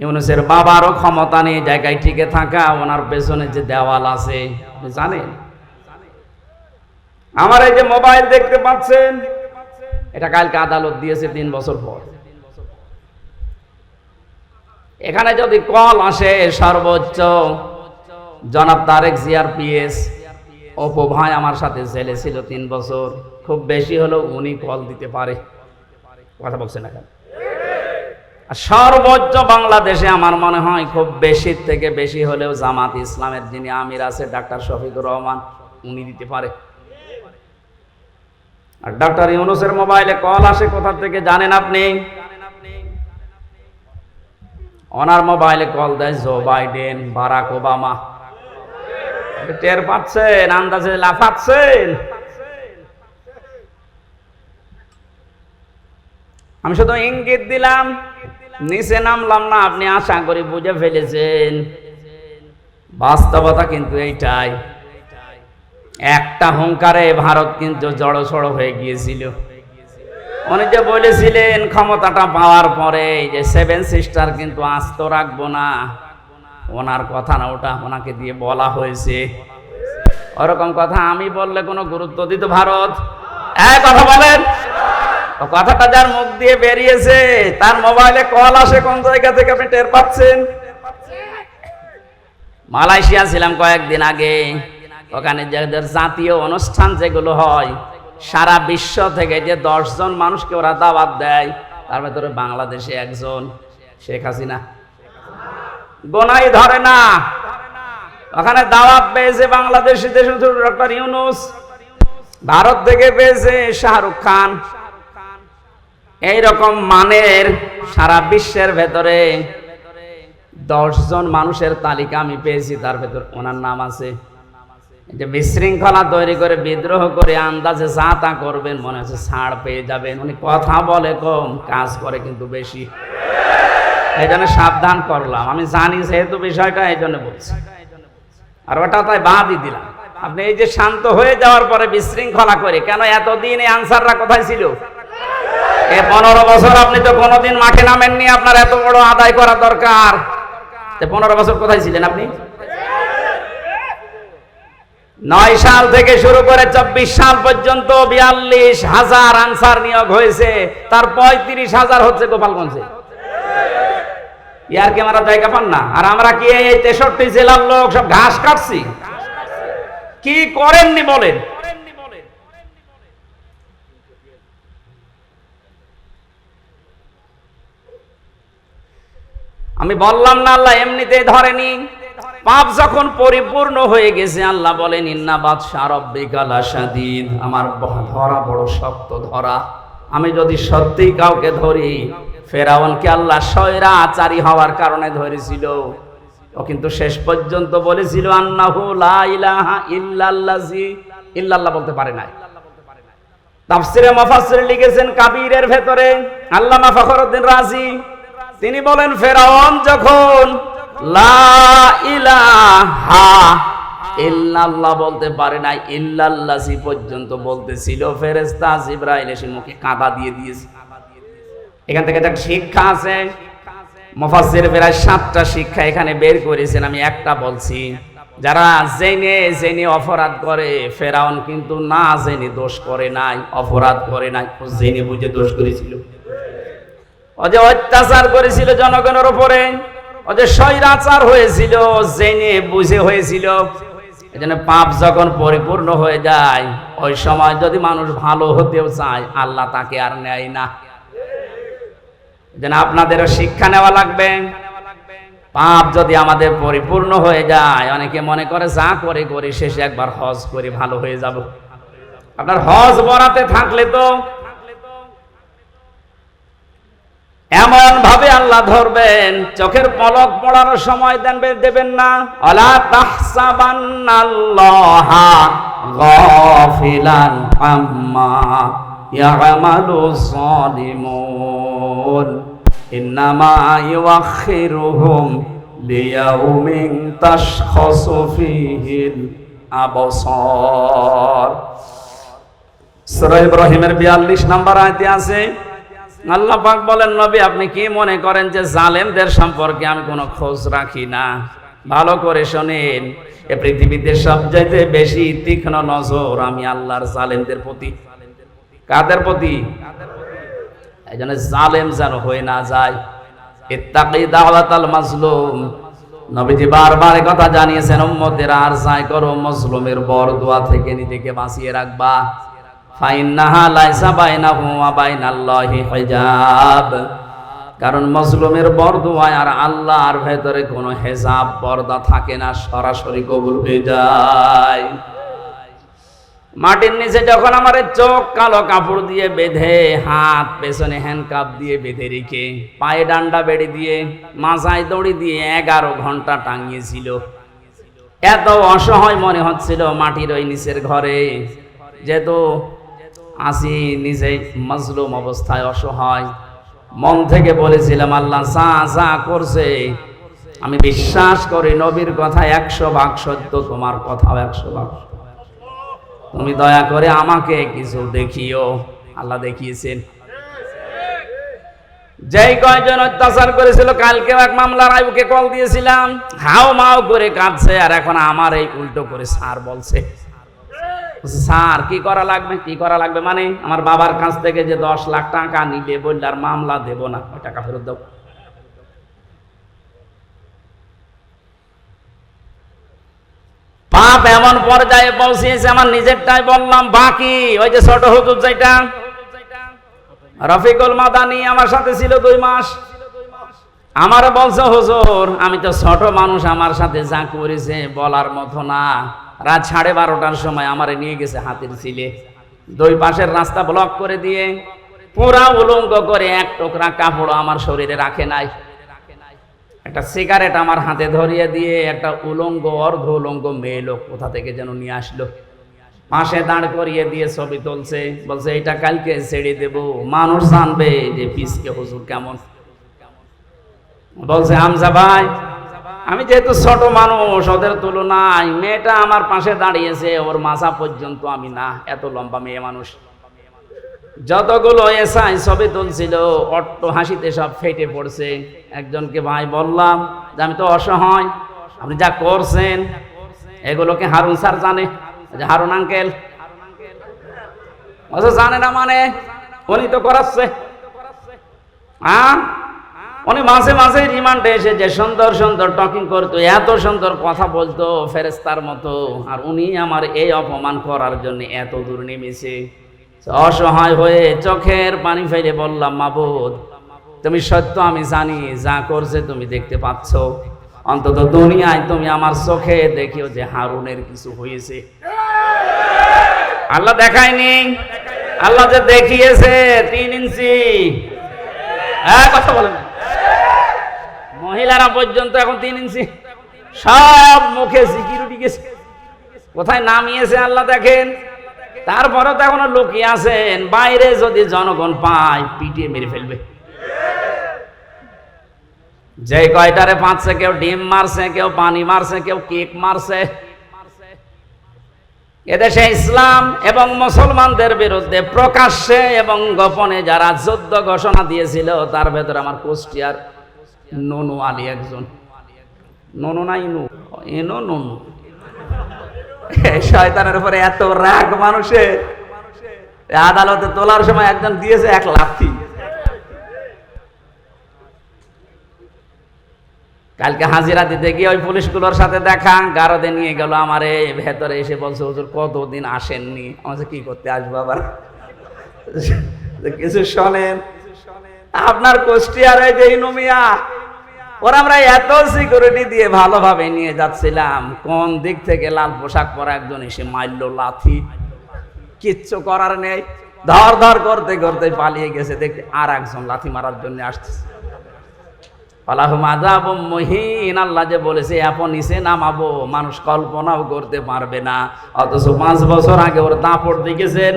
ইউনুসের বাবারও ক্ষমতা নেই, জায়গায় টিকে থাকা, ওনার পেছনে যে দেওয়াল আছে জানেন? আমার এই যে মোবাইল দেখতে পাচ্ছেন, এটা কালকে আদালত দিয়েছে তিন বছর পর। এখানে যদি কল আসে, সর্বোচ্চ জনাব তারেক জিয়ার পিএস, অপু ভাই আমার সাথে জেলে ছিল তিন বছর, খুব বেশি হলেও উনি কল দিতে পারে। কথা বলছেন না কেন? সর্বোচ্চ বাংলাদেশে আমার মনে হয় খুব বেশি থেকে বেশি হলেও জামাত ইসলামের যিনি আমির আছে, ডাক্তার শফিকুর রহমান, উনি দিতে পারে। আর ডাক্তার ইউনুসের মোবাইলে কল আসে কোথা থেকে জানেন আপনি? ওনার মোবাইলে কল দেয় জো বাইডেন, বারাক ওবামা। টের পাচ্ছেন, আন্দাজে লাফাচ্ছেন? আমি শুধু ইঙ্গিত দিলাম, নিচে নামলাম না, আপনি আশা করি বুঝে ফেলেছেন। বাস্তবতা কিন্তু এইটাই। একটা হুঙ্কারে ভারত কিন্তু জড়ো সড়ো হয়ে গিয়েছিল। উনি যে বলেছিলেন, ক্ষমতাটা পাওয়ার পরে যে সেভেন সিস্টার কিন্তু আস্ত রাখব না। ওনার কথা না, ওটা ওনাকে দিয়ে বলা হয়েছে। ওরকম কথা আমি বললে কোনো গুরুত্ব দিত ভারত? এক কথা বলেন। কথাটা যার মুখ দিয়ে বেরিয়েছে, তার মোবাইলে কল আসে কোন জায়গা থেকে আপনি টের পাচ্ছেন? মালয়েশিয়া ছিলাম কয়েকদিন আগে। ওখানে যাদের জাতীয় অনুষ্ঠান যেগুলো হয়, সারা বিশ্ব থেকে যে দশজন মানুষকে ওরা দাওয়াত দেয়, তার ভেতরে বাংলাদেশে একজন, শেখ হাসিনা। গোনাই ধরে না। ওখানে দাওয়াত পেয়েছে বাংলাদেশি দেশ ডক্টর ইউনুস, ভারত থেকে পেয়েছে শাহরুখ খান। এইরকম মানের সারা বিশ্বের ভেতরে দশজন মানুষের তালিকা আমি পেয়েছি, তার ভেতর ওনার নাম আছে। যে বিশৃঙ্খলা তৈরি করে, বিদ্রোহ করে, আন্দাজে যা তা করবেন, মনে হচ্ছে ছাড় পেয়ে যাবেন। উনি কথা বলে কম, কাজ করে কিন্তু বেশি। এই জন্য সাবধান করলাম। আমি জানি যেহেতু বিষয়টা, এই জন্য বলছি। আর ওটা তাই বাদই দিলাম। আপনি এই যে শান্ত হয়ে যাওয়ার পরে বিশৃঙ্খলা করে, কেন এতদিন এই আনসাররা কোথায় ছিল? এ পনেরো বছর আপনি তো কোনোদিন মাঠে নামেননি, আপনার এত বড় আদায় করা দরকার। পনেরো বছর কোথায় ছিলেন আপনি? নয় সাল থেকে শুরু করে চব্বিশ সাল পর্যন্ত বিয়াল্লিশ হাজার আনসার নিয়োগ হয়েছে, তার পঁয়ত্রিশ হাজার হচ্ছে গোপালগঞ্জে। ইয়ার কি আমরা জায়গা পান না? আর আমরা কি এই তেষট্টি জেলার লোক সব ঘাস কাটছি? কি করেননি বলেন? আমি বললাম না আল্লাহ, এমনিতেই ধরেনি। পাপ যখন পরিপূর্ণ হয়ে গেছে, আল্লাহ বলেন, ইন্না বাদশাহ রব্বিকালা সাদিদ আমার ধরা বড় শক্ত ধরা। আমি যদি সত্যিই কাউকে ধরি, ফেরাউনকে আল্লাহ সয়রা আচারি হওয়ার কারণে ধরেছিল। ও কিন্তু শেষ পর্যন্ত বলেছিল, আন্নাহু লা ইলাহা ইল্লাল্লাজি। ইল্লাল্লাহ বলতে পারে নাই। তাফসিরে মুফাসসির লিখেছেন, কাবীরের ভেতরে আল্লামা ফখরুদ্দিন রাজি। তিনি বলেন, ফেরাউন যখন বলতে পারে ইল্লাল্লাহি পর্যন্ত বলতেছিল এসে মুখে দিয়ে দিয়েছে। এখান থেকে একটা শিক্ষা আছে। মুফাসসির সাতটা শিক্ষা এখানে বের করেছেন, আমি একটা বলছি। যারা জেনে জেনে অপরাধ করে, ফেরাউন কিন্তু না জেনে দোষ করে নাই, অপরাধ করে নাই, জেনে বুঝে দোষ করেছিল। ও যে অত্যাচার করেছিল জনগণের উপরে, ও যে স্বৈরাচার হয়েছিল, জেনে বুঝে হয়েছিল। পাপ যখন পরিপূর্ণ হয়ে যায়, ওই সময় যদি মানুষ ভালো হতেও চায়, আল্লাহ তাকে আর নেয় না। যেন আপনাদেরও শিক্ষা নেওয়া লাগবে। পাপ যদি আমাদের পরিপূর্ণ হয়ে যায়, অনেকে মনে করে, যা করে, করি, শেষে একবার হজ করে, ভালো হয়ে যাব। আপনার হজ বরাতে থাকলে তো এমন ভাবে আল্লাহ ধরবেন, চোখের পলক পড়ার সময় দেন দেবেন না। অলা তাহসাবান্নাল্লাহা গাফিলান আম্মা ইয়ামালু সালিমুন। ইন্নামা ইউআখিরুহুম লিয়াউমিন তাশখাসু ফীহিল আবসার। সূরা ইব্রাহিমের 42 নম্বর আয়াতে আছে আল্লাহ পাক বলেন, নবী, আপনি কি মনে করেন যে জালেমদের সম্পর্কে আমি কোনো খোঁজ রাখি না? ভালো করে শোনেন, এ পৃথিবীতে সবচাইতে বেশি তীক্ষ্ণ নজর আমি আল্লাহর জালেমদের প্রতি। কাদের প্রতি? এই জন্য জালেম যেন হয়ে না যায়। ইত্তাকি মাজলুম। নবীজি বারবার কথা জানিয়েছেন, উম্মতের আর যাই করো, মজলুমের বর দোয়া থেকে নিজেকে বাঁচিয়ে রাখবা। লাইসা কারণ মজলুমের বরদোয়ায় আর আল্লাহ আর ভেতরে কোনো হেজাব পর্দা থাকে না, সরাসরি কবুল হয়ে যায়। মাটির নিচে যখন আমার চোখ কালো কাপড় দিয়ে বেঁধে, হাত পেছনে হ্যান্ডকাপ দিয়ে বেঁধে রেখে, পায়ে ডান্ডা বেড়ে দিয়ে মাথায় দড়ি দিয়ে এগারো ঘণ্টা টাঙিয়েছিল। এত অসহায় মনে হচ্ছিল মাটির ওই নিচের ঘরে। যেহেতু আসি নিজে মজলুম অবস্থায় অসহায়। মন থেকে বলেছিলাম আল্লাহ যা যা করছে আমি বিশ্বাস করি নবীর কথা একশো ভাগ সত্য তোমার কথাও একশো ভাগ। তুমি দয়া করে আমাকে কিছু দেখিও। আল্লাহ দেখিয়েছেন। যেই কয়জন অত্যাচার করেছিল কালকে এক মামলার আয়ুকে কল দিয়েছিলাম। হাও মাও করে কাঁদছে আর এখন আমার এই উল্টো করে বলছে বলছে, স্যার, কি করা লাগবে? কি করা লাগবে মানে? আমার বাবার কাছ থেকে যে দশ লাখ টাকা নিবে বললে আর মামলা দেব না। ওই টাকা ফেরত দাও। পাপ এমন পর্যায়ে আমার নিজেরটাই বললাম, বাকি, ওই যে ছোট হুজুর যেটা, রফিকুল মাদানি আমার সাথে ছিল দুই মাস। আমার বলছে, হুজুর, আমি তো ছোট মানুষ, আমার সাথে যা করেছে বলার মতো না। রাত সাড়ে বারোটার সময় আমারে নিয়ে গেছে হাতির ছিলে। দুই পাশের রাস্তা ব্লক করে দিয়ে পুরা উলঙ্গ করে এক টুকরা কাপড় আমার শরীরে রাখে নাই। একটা সিগারেট আমার হাতে ধরিয়ে দিয়ে একটা উলঙ্গ, অর্ধ উলঙ্গ মেয়ে লোক কোথা থেকে যেন নিয়ে আসলো। পাশে দাঁড় করিয়ে দিয়ে ছবি তুলছে, বলছে, এটা কালকে ছেড়ে দেব। মানুষ জানবে যে পিসকে হুজুর কেমন। বলছে হামজা ভাই আমি যেহেতু ছোট মানুষ, ওদের তুলনায় মেয়েটা আমার পাশে দাঁড়িয়েছে, ওর মাথা পর্যন্ত আমি না, এত লম্বা মেয়ে মানুষ। যতগুলো এসআই ছবি তুলছিল, অট্ট হাসিতে সব ফেটে পড়ছে। একজনকে ভাই বললাম যে, আমি তো অসহায়, আপনি যা করছেন, এগুলোকে হারুন স্যার জানে। হারুন আঙ্কেল। জানে না মানে উনি তো করাচ্ছে। হ্যাঁ উনি মাঝে মাঝে রিমান্ডে এসে যে সুন্দর সুন্দর টকিং করতো, এত সুন্দর কথা বলতো ফেরেস্তার মতো। আর উনি আমার এই অপমান করার জন্য এত দূর নেমেছে। অসহায় হয়ে চোখের পানি ফেলে বললাম, মাবুদ, তুমি সত্য আমি জানি, যা করছে তুমি দেখতে পাচ্ছ। অন্তত দুনিয়ায় তুমি আমার চোখে দেখিও যে হারুনের কিছু হয়েছে। আল্লাহ দেখায়নি। আল্লাহ যে দেখিয়েছে, তিন ইঞ্চি। হ্যাঁ কথা বলেন। মহিলারা পর্যন্ত এখন তিন ইঞ্চি। সব মুখে সিকিউরিটি গেছে। কোথায় নামিয়েছে আল্লাহ দেখেন? তারপরে তো এখনও লুকিয়ে আছেন। বাইরে যদি জনগণ পায়, পিটিয়ে মেরে ফেলবে। যে কয়টারে পাঁচছে, কেউ ডিম মারছে, কেউ পানি মারছে, কেউ কেক মারছে। এদেশে ইসলাম এবং মুসলমানদের বিরুদ্ধে প্রকাশ্যে এবং গোপনে যারা যুদ্ধ ঘোষণা দিয়েছিল, তার ভেতরে আমার কুষ্টিয়ার ননু আলী একজন। ননু না ইনু? এনো ননু। শয়তানের উপরে এত রাগ মানুষের আদালতে তোলার সময় একজন দিয়েছে এক লাথি কালকে হাজিরা দিতে গিয়ে ওই পুলিশগুলোর সাথে দেখা, গারদে নিয়ে গেল আমারে, ভেতরে এসে বলছে, হুজুর, কতদিন আসেননি? আমাকে কি করতে আসব আবার? কিছু শোনেন। আপনার কুষ্টিয়ারে যে ইনুমিয়া ওরা আমরা এত সিকিউরিটি দিয়ে ভালোভাবে নিয়ে যাচ্ছিলাম। কোন দিক থেকে লাল পোশাক পরা একজন এসে মারল লাথি। কিচ্ছু করার নেই। ধর ধর করতে করতে পালিয়ে গেছে। দেখতে আর একজন লাথি মারার জন্য আসতেছে। আল্লাহুম আযাব মুহিন। আল্লাহ যে বলেছে, আপন নিচে নামাবো। মানুষ কল্পনাও করতে পারবে না। অথচ পাঁচ বছর আগে ওর দাপট দেখেছেন?